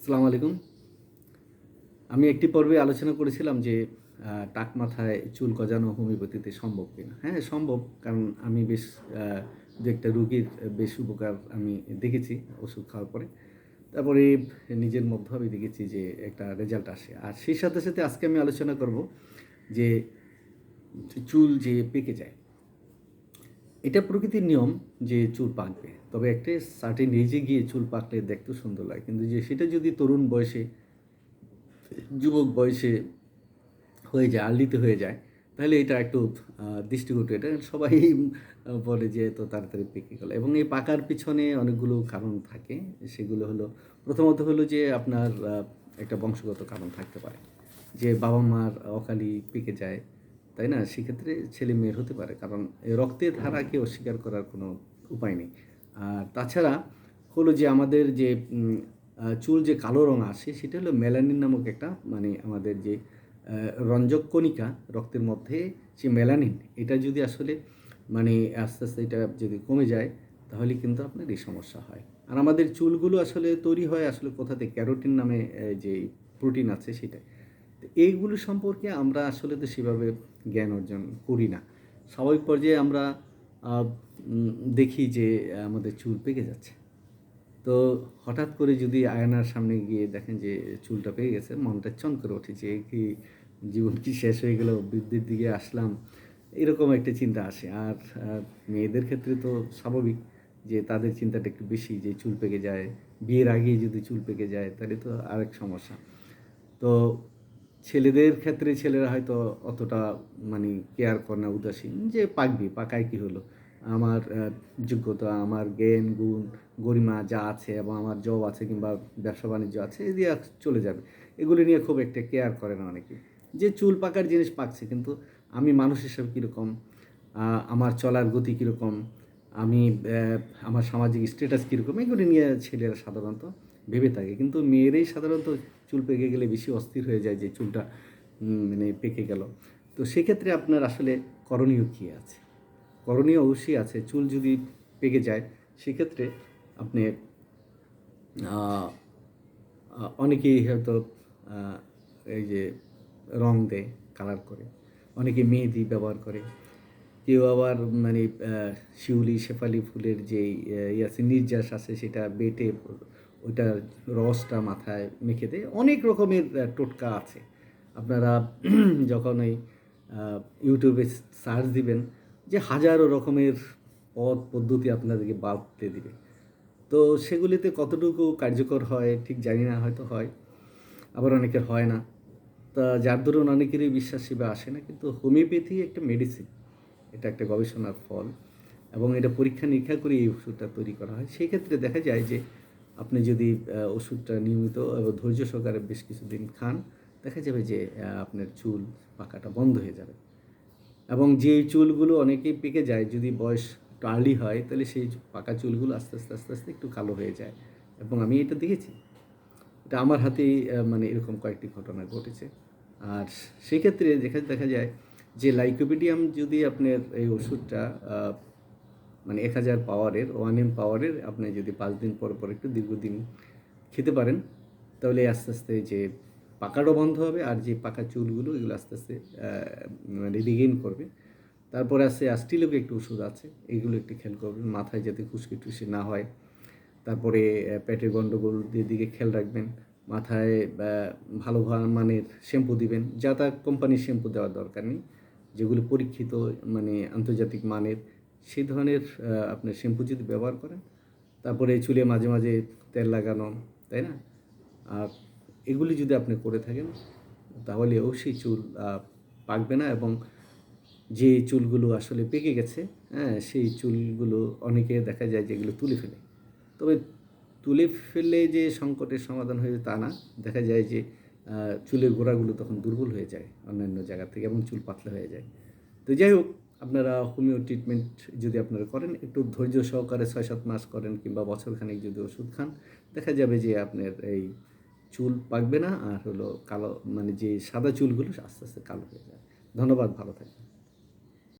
আসসালামু আলাইকুম। আমি একটি পর্বে আলোচনা করেছিলাম যে টাক মাথায় চুল গজানো হোমিওপ্যাথিতে সম্ভব কিনা। হ্যাঁ সম্ভব, কারণ আমি বেশ দু একটা রুগীর বেশ উপকার আমি দেখেছি ওষুধ খাওয়ার পরে। তারপরে নিজের মধ্যে আমি দেখেছি যে, একটা রেজাল্ট আসে। আর সেই সাথে সাথে আজকে আমি আলোচনা করব যে, চুল যে পেকে যায় এটা প্রকৃতির নিয়ম যে চুল পাকবে। তবে একটা সার্টেন এজে গিয়ে চুল পাকলে দেখতে সুন্দর লাগে। কিন্তু যে সেটা যদি তরুণ বয়সে, যুবক বয়সে হয়ে যায়, আর্লিতে হয়ে যায়, তাহলে এটা একটু দৃষ্টিকটু এটা সবাই বলে যে এত তাড়াতাড়ি পেকে গেল। এবং এই পাকার পিছনে অনেকগুলো কারণ থাকে। সেগুলো হলো, প্রথমত হলো যে আপনার একটা বংশগত কারণ থাকতে পারে। যে বাবা মার অকালি পেকে যায় তাই না? সেক্ষেত্রে ছেলে মেয়ের হতে পারে। কারণ রক্তের ধারাকে অস্বীকার করার কোনো উপায় নেই। আর তাছাড়া হলো যে আমাদের যে চুল যে কালো রং আসে, সেটা হলো মেলানিন নামক একটা মানে আমাদের যে রঞ্জক কণিকা রক্তের মধ্যে যে মেলানিন, এটা যদি আসলে মানে আস্তে আস্তে এটা যদি কমে যায়, তাহলে কিন্তু আপনার এই সমস্যা হয়। আর আমাদের চুলগুলো আসলে তৈরি হয় আসলে কোথা থেকে? ক্যারোটিন নামে যে প্রোটিন আছে সেটাই এইগুলো সম্পর্কে আমরা আসলে তো সেভাবে জ্ঞান অর্জন করি না। স্বাভাবিক পর্যায়ে আমরা দেখি যে, আমাদের চুল পেকে যাচ্ছে। তো হঠাৎ করে যদি আয়নার সামনে গিয়ে দেখেন যে, চুলটা পেয়ে গেছে, মনটা চন করে ওঠে যে, কি জীবন কি শেষ হয়ে গেল, বৃদ্ধির দিকে আসলাম, এরকম একটা চিন্তা আসে। আর মেয়েদের ক্ষেত্রে তো স্বাভাবিক যে, তাদের চিন্তাটা একটু বেশি যে, চুল পেকে যায়, বিয়ের আগেই যদি চুল পেকে যায়, তাহলে তো আরেক সমস্যা। তো ছেলেদের ক্ষেত্রে ছেলেরা হয়তো অতটা মানে কেয়ার করে না, উদাসীন, যে পাকবি পাকায় কি হলো? আমার যোগ্যতা, আমার জ্ঞান, গুণ, গরিমা যা আছে এবং আমার জব আছে কিংবা ব্যবসা বাণিজ্য আছে এই দিয়ে চলে যাবে। এগুলো নিয়ে খুব একটা কেয়ার করে না অনেকে। যে চুল পাকার জিনিস পাকছে, কিন্তু আমি মানুষ হিসেবে কীরকম? আমার চলার গতি কীরকম? আমি আমার সামাজিক স্ট্যাটাস কীরকম? এগুলি নিয়ে ছেলেরা সাধারণত ভেবে থাকে। কিন্তু মেয়েরাই সাধারণত চুল পেকে গেলে বেশি অস্থির হয়ে যায় যে চুলটা মানে পেকে গেল। তো সেক্ষেত্রে আপনার আসলে করণীয় কী আছে? করণীয় অবশ্যই আছে। চুল যদি পেকে যায়, সেক্ষেত্রে আপনি অনেকেই হয়তো এই যে রং দেয়, কালার করে। অনেকে মেহেদি ব্যবহার করে। কেউ আবার মানে শিউলি, শেফালি ফুলের যে ইয়ে আছে, নির্যাস আছে, সেটা বেটে ওইটার রসটা মাথায় মেখে দেয় অনেক রকমের টোটকা আছে। আপনারা যখন ওই ইউটিউবে সার্চ দিবেন যে হাজারো রকমের পদ, পদ্ধতি আপনাদেরকে বাড়তে দিবে। তো সেগুলিতে কতটুকু কার্যকর হয় ঠিক জানি না, হয়তো হয়। আবার অনেকের হয় না। তা যার দরুন অনেকেরই বিশ্বাস সেবা আসে না, কিন্তু হোমিওপ্যাথি একটা মেডিসিন এটা একটা গবেষণার ফল। এবং এটা পরীক্ষা নিরীক্ষা করে এই ওষুধটা তৈরি করা হয়। সেই ক্ষেত্রে দেখা যায় যে আপনি যদি ওষুধটা নিয়মিত এবং ধৈর্য সহকারে বেশ কিছুদিন খান, দেখা যাবে যে আপনার চুল পাকাটা বন্ধ হয়ে যাবে। এবং যে চুলগুলো অনেকেই পেকে যায়, যদি বয়স একটু আর্লি হয়, তাহলে সেই পাকা চুলগুলো আস্তে আস্তে আস্তে আস্তে একটু কালো হয়ে যায়। এবং আমি এটা দেখেছি। এটা আমার হাতেই মানে এরকম কয়েকটি ঘটনা ঘটেছে। আর সেক্ষেত্রে দেখা দেখা যায় যে, লাইকোপিডিয়াম যদি আপনার এই ওষুধটা মানে এক হাজার পাওয়ারের ওয়ান এম পাওয়ারের আপনি যদি পাঁচ দিন পর পর একটু দীর্ঘদিন খেতে পারেন, তাহলে আস্তে আস্তে যে পাকাটাও বন্ধ হবে আর যে পাকা চুলগুলো, এগুলো আস্তে আস্তে মানে রিগেইন করবে। তারপরে আছে অ্যাস্টিলোকে একটু ওষুধ আছে, এগুলো একটু খেয়াল করবেন, মাথায় যাতে খুশকি টুসি না হয়। তারপরে পেটের গণ্ডগোল দিকে খেয়াল রাখবেন, মাথায় ভালো মানের শ্যাম্পু দিবেন, যা তা কোম্পানির শ্যাম্পু দেওয়ার দরকার নেই, যেগুলো পরীক্ষিত মানে আন্তর্জাতিক মানের সেই ধরনের আপনার শ্যাম্পু যদি ব্যবহার করেন, তারপরে চুলে মাঝে মাঝে তেল লাগানো, তাই না? আর এগুলি যদি আপনি করে থাকেন, তাহলে অবশ্যই চুল পাকবে না এবং যে চুলগুলো আসলে পেকে গেছে হ্যাঁ সেই চুলগুলো অনেকে দেখা যায় যে এগুলো তুলে ফেলে। তবে তুলে ফেললে যে সংকটের সমাধান হয়ে তা না। দেখা যায় যে চুলের গোড়াগুলো তখন দুর্বল হয়ে যায় অন্যান্য জায়গা থেকে এবং চুল পাতলা হয়ে যায়। তো যাই হোক আপনারা হোমিও ট্রিটমেন্ট যদি আপনারা করেন, একটু ধৈর্য সহকারে ছয় সাত মাস করেন কিংবা বছরখানেক যদি ওষুধ খান, দেখা যাবে যে আপনার এই চুল পাকবে না আর হলো কালো মানে যে সাদা চুলগুলো আস্তে আস্তে কালো হয়ে যায় ধন্যবাদ, ভালো থাকবেন।